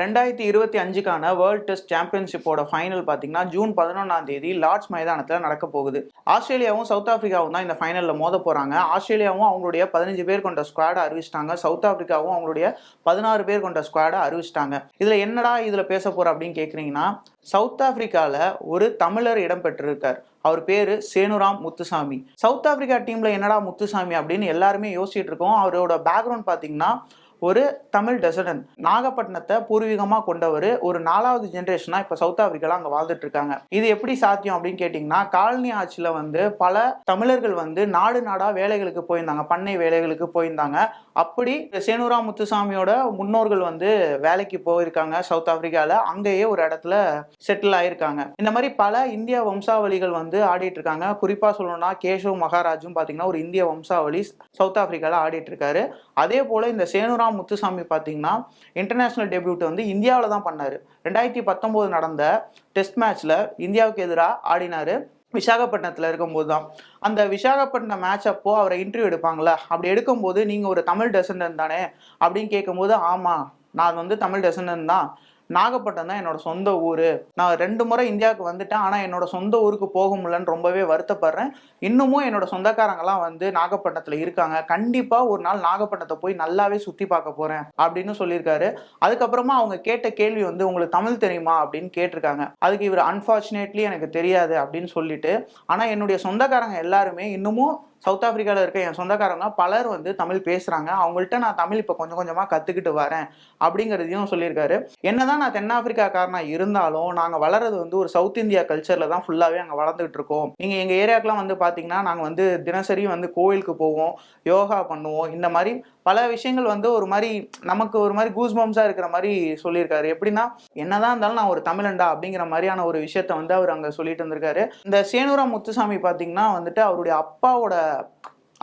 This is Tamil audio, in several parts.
ரெண்டாயிரத்தி இருபத்தி அஞ்சுக்கான வேர்ல்ட் டெஸ்ட் சாம்பியன்ஷிப்போட ஃபைனல் பார்த்தீங்கன்னா ஜூன் பதினொன்றாம் தேதி லார்ட்ஸ் மைதானத்தில் நடக்க போகுது. ஆஸ்திரேலியாவும் சவுத் ஆஃப்ரிக்காவும் தான் இந்த ஃபைனலில் மோத போகிறாங்க ஆஸ்திரேலியாவும் அவங்களுடைய பதினஞ்சு பேர் கொண்ட ஸ்குவாடை அறிவிச்சிட்டாங்க. சவுத் ஆஃப்ரிக்காவும் அவங்களுடைய பதினாறு பேர் கொண்ட ஸ்குவாடை அறிவிச்சிட்டாங்க. இதில் என்னடா இதில் பேச போகிற அப்படின்னு கேட்குறீங்கன்னா சவுத் ஆஃப்ரிக்காவில் ஒரு தமிழர் இடம் பெற்றிருக்கார் அவர் பேர் சேனுராம் முத்துசாமி. சவுத் ஆப்பிரிக்கா டீமில் என்னடா முத்துசாமி அப்படின்னு எல்லாருமே யோசிச்சுட்டு இருக்கோம். அவரோட பேக்ரவுண்ட் பார்த்தீங்கன்னா ஒரு தமிழ் டெசடன் நாகப்பட்டினத்தை பூர்வீகமாக கொண்டவர் ஒரு நாலாவது ஜென்ரேஷனா இப்போ சவுத் ஆப்பிரிக்கால அங்கே வாழ்ந்துட்டு இருக்காங்க இது எப்படி சாத்தியம் அப்படின்னு கேட்டிங்கன்னா காலனி ஆட்சியில் வந்து பல தமிழர்கள் வந்து நாடு நாடா வேலைகளுக்கு போயிருந்தாங்க. பண்ணை வேலைகளுக்கு போயிருந்தாங்க. அப்படி சேனூரா முத்துசாமியோட முன்னோர்கள் வந்து வேலைக்கு போயிருக்காங்க சவுத் ஆப்பிரிக்கால அங்கேயே ஒரு இடத்துல செட்டில் ஆயிருக்காங்க. இந்த மாதிரி பல இந்திய வம்சாவளிகள் வந்து ஆடிட்டு இருக்காங்க குறிப்பா சொல்லணும்னா கேஷவ் மகாராஜும் பாத்தீங்கன்னா ஒரு இந்திய வம்சாவளி சவுத் ஆப்பிரிக்கால ஆடிட்டு இருக்காரு அதே போல இந்த சேனுராம் முத்துசாமி பார்த்தீங்கன்னா இன்டர்நேஷனல் டெபியூட் வந்து இந்தியாவில் தான் பண்ணார். ரெண்டாயிரத்தி பத்தொம்போது நடந்த டெஸ்ட் மேட்ச்சில் இந்தியாவுக்கு எதிராக ஆடினாரு விசாகப்பட்டினத்தில் இருக்கும்போது தான். அந்த விசாகப்பட்டினம் மேட்ச் அப்போ அவரை இன்டர்வியூ எடுப்பாங்களே அப்படி எடுக்கும்போது நீங்கள் ஒரு தமிழ் டெசண்டன்ட் தானே அப்படின்னு கேட்கும்போது ஆமாம் நான் வந்து தமிழ் டெசன்டன் தான். நாகப்பட்டினம் தான் என்னோட சொந்த ஊர். நான் ரெண்டு முறை இந்தியாவுக்கு வந்துட்டேன். ஆனால் என்னோட சொந்த ஊருக்கு போக முடியலன்னு ரொம்பவே வருத்தப்படுறேன். இன்னமும் என்னோட சொந்தக்காரங்கெல்லாம் வந்து நாகப்பட்டினத்தில் இருக்காங்க. கண்டிப்பாக ஒரு நாள் நாகப்பட்டினத்தை போய் நல்லாவே சுற்றி பார்க்க போகிறேன் அப்படின்னு சொல்லியிருக்காரு. அதுக்கப்புறமா அவங்க கேட்ட கேள்வி வந்து உங்களுக்கு தமிழ் தெரியுமா? அப்படின்னு கேட்டிருக்காங்க. அதுக்கு இவர் அன்ஃபார்ச்சுனேட்லி எனக்கு தெரியாது அப்படின்னு சொல்லிட்டு ஆனால் என்னுடைய சொந்தக்காரங்க எல்லாருமே இன்னமும் சவுத் ஆஃப்ரிக்காவில் இருக்க என் சொந்தக்காரங்க பலர் வந்து தமிழ் பேசுகிறாங்க அவங்கள்ட்ட நான் தமிழ் இப்போ கொஞ்சம் கொஞ்சமாக கற்றுக்கிட்டு வரேன் அப்படிங்கிறதையும் சொல்லியிருக்காரு. என்னதான் நான் தென்னாப்பிரிக்காக்காரனாக இருந்தாலும் நாங்கள் வளர்றது வந்து ஒரு சவுத் இந்தியா கல்ச்சரில் தான் ஃபுல்லாகவே அங்கே வளர்ந்துட்டு இருக்கோம். நீங்கள் எங்கள் ஏரியாக்கெலாம் வந்து பார்த்தீங்கன்னா நாங்கள் வந்து தினசரி வந்து கோயிலுக்கு போவோம் யோகா பண்ணுவோம். இந்த மாதிரி பல விஷயங்கள் வந்து ஒரு மாதிரி நமக்கு ஒரு மாதிரி கூஸ்பம்ஸாக இருக்கிற மாதிரி சொல்லியிருக்காரு. எப்படின்னா என்னதான் இருந்தாலும் நான் ஒரு தமிழண்டா அப்படிங்கிற மாதிரியான ஒரு விஷயத்த வந்து அவர் அங்கே சொல்லிட்டு இருந்திருக்காரு. இந்த சேனூரா முத்துசாமி பார்த்தீங்கன்னா வந்துட்டு அவருடைய அப்பாவோட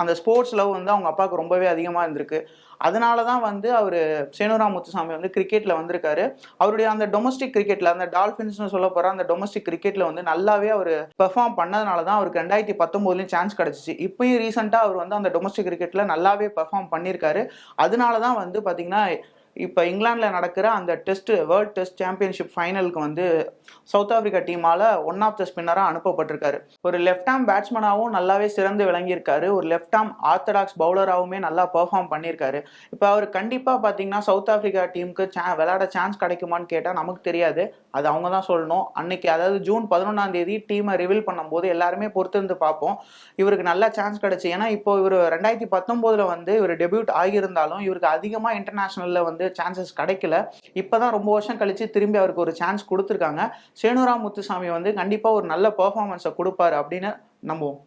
அந்த ஸ்போர்ட்ஸ் லவ் வந்து அவங்க அப்பாவுக்கு ரொம்பவே அதிகமாக இருந்திருக்கு. அதனால தான் வந்து அவர் சேனுராம் முத்துசாமி வந்து கிரிக்கெட்டில் வந்திருக்காரு. அவருடைய அந்த டொமஸ்டிக் கிரிக்கெட்டில் அந்த டால்ஃபின்ஸ்னு சொல்ல போகிற அந்த டொமஸ்டிக் கிரிக்கெட்டில் வந்து நல்லாவே அவர் பெர்ஃபார்ம் பண்ணதுனால தான் அவருக்கு ரெண்டாயிரத்தி பத்தொம்போதுலேயும் சான்ஸ் கிடச்சிச்சு. இப்போயும் ரீசெண்டாக அவர் வந்து அந்த டொமஸ்டிக் கிரிக்கெட்டில் நல்லாவே பெர்ஃபார்ம் பண்ணியிருக்காரு அதனால தான் வந்து பார்த்திங்கன்னா இப்போ இங்கிலாந்தில் நடக்கிற அந்த டெஸ்ட்டு வேர்ல்ட் டெஸ்ட் சாம்பியன்ஷிப் ஃபைனலுக்கு வந்து சவுத் ஆப்பிரிக்கா டீமால் ஒன் ஆஃப் த ஸ்பின்னராக அனுப்பப்பட்டிருக்காரு. ஒரு லெஃப்ட் ஆர்ம் பேட்ஸ்மனாகவும் நல்லாவே சிறந்து விளங்கியிருக்காரு. ஒரு லெஃப்ட் ஆர்ம் ஆர்த்தடாக்ஸ் பவுலராகவுமே நல்லா பெர்ஃபார்ம் பண்ணியிருக்காரு. இப்போ அவர் கண்டிப்பாக பார்த்தீங்கன்னா சவுத் ஆப்பிரிக்கா டீமுக்கு சா விளையாட சான்ஸ் கிடைக்குமான்னு கேட்டால் நமக்கு தெரியாது. அது அவங்க தான் சொல்லணும். அன்னைக்கு அதாவது ஜூன் பதினொன்றாம் தேதி டீமை ரிவீல் பண்ணும்போது எல்லாருமே பொறுத்திருந்து பார்ப்போம். இவருக்கு நல்ல சான்ஸ் கிடைச்சி. ஏன்னா இப்போ இவர் ரெண்டாயிரத்தி பத்தொம்போதில் வந்து இவர் டெபியூட் ஆகியிருந்தாலும் இவருக்கு அதிகமாக இன்டர்நேஷனலில் வந்து சான்சஸ் கிடைக்கல. இப்போ தான் ரொம்ப வருஷம் கழிச்சு திரும்பி அவருக்கு ஒரு சான்ஸ் கொடுத்துருக்காங்க. சேனுராம் முத்துசாமி வந்து கண்டிப்பாக ஒரு நல்ல பர்ஃபார்மன்ஸை கொடுப்பாரு அப்படின்னு நம்புவோம்.